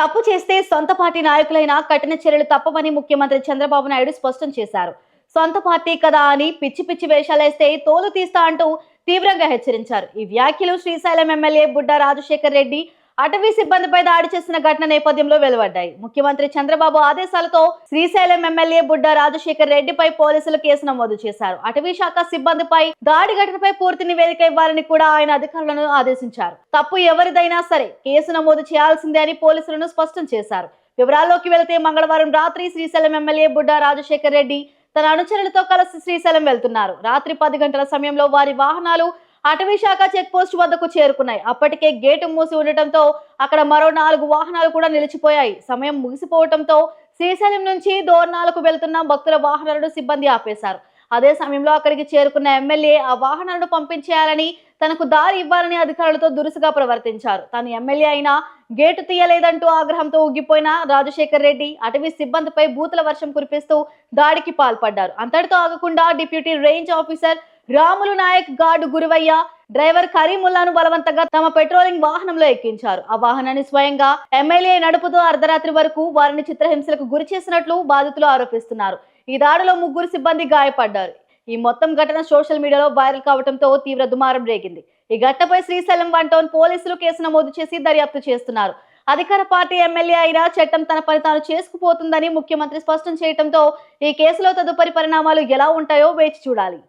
తప్పు చేస్తే సొంత పార్టీ నాయకులైనా కఠిన చర్యలు తప్పవని ముఖ్యమంత్రి చంద్రబాబు నాయుడు స్పష్టం చేశారు. సొంత పార్టీ కదా అని పిచ్చి పిచ్చి వేషాలేస్తే తోలు తీస్తా అంటూ తీవ్రంగా హెచ్చరించారు. ఈ వ్యాఖ్యలు శ్రీశైలం ఎమ్మెల్యే బుడ్డ రాజశేఖర్ రెడ్డి అటవీ సిబ్బందిపై దాడి చేసిన ఘటన నేపథ్యంలో వెలువడ్డాయి. ముఖ్యమంత్రి చంద్రబాబు ఆదేశాలతో శ్రీశైలం ఎమ్మెల్యే బుడ్డ రాజశేఖర్ రెడ్డిపై పోలీసులు కేసు నమోదు చేశారు. అటవీ శాఖ సిబ్బందిపై దాడి ఘటనపై పూర్తి నివేదిక ఇవ్వాలని కూడా ఆయన అధికారులను ఆదేశించారు. తప్పు ఎవరిదైనా సరే కేసు నమోదు చేయాల్సిందే అని పోలీసులను స్పష్టం చేశారు. వివరాల్లోకి వెళితే మంగళవారం రాత్రి శ్రీశైలం ఎమ్మెల్యే బుడ్డ రాజశేఖర్ రెడ్డి తన అనుచరులతో కలిసి శ్రీశైలం వెళ్తున్నారు. రాత్రి పది గంటల సమయంలో వారి వాహనాలు అటవీ శాఖ చెక్ పోస్ట్ వద్దకు చేరుకున్నాయి. అప్పటికే గేటు మూసి ఉండటంతో అక్కడ మరో నాలుగు వాహనాలు కూడా నిలిచిపోయాయి. సమయం ముగిసిపోవటంతో శ్రీశైలం నుంచి దోర్నాలకు వెళ్తున్న భక్తుల వాహనాలను సిబ్బంది ఆపేశారు. అదే సమయంలో అక్కడికి చేరుకున్న ఎమ్మెల్యే ఆ వాహనాలను పంపించేయాలని తనకు దారి ఇవ్వాలని అధికారులతో దురుసుగా ప్రవర్తించారు. తాను ఎమ్మెల్యే అయినా గేటు తీయలేదంటూ ఆగ్రహంతో ఉగ్గిపోయిన రాజశేఖర్ రెడ్డి అటవీ సిబ్బందిపై బూతుల వర్షం కురిపిస్తూ దాడికి పాల్పడ్డారు. అంతటితో ఆగకుండా deputy range officer Ramulu Naik guard Guruvayya driver కరీముల్లాను బలవంతంగా తమ పెట్రోలింగ్ వాహనంలో ఎక్కించారు. ఆ వాహనాన్ని స్వయంగా ఎమ్మెల్యే నడుపుతూ అర్ధరాత్రి వరకు వారిని చిత్రహింసలకు గురి చేసినట్లు బాధితులు ఆరోపిస్తున్నారు. ఈ దాడిలో ముగ్గురు సిబ్బంది గాయపడ్డారు. ఈ మొత్తం ఘటన సోషల్ మీడియాలో వైరల్ కావడంతో తీవ్ర దుమారం రేగింది. ఈ ఘటనపై శ్రీశైలం వన్ టౌన్ పోలీసులు కేసు నమోదు చేసి దర్యాప్తు చేస్తున్నారు. అధికార పార్టీ ఎమ్మెల్యే అయినా చట్టం తన పని తాను చేసుకుపోతుందని ముఖ్యమంత్రి స్పష్టం చేయడంతో ఈ కేసులో తదుపరి పరిణామాలు ఎలా ఉంటాయో వేచి చూడాలి.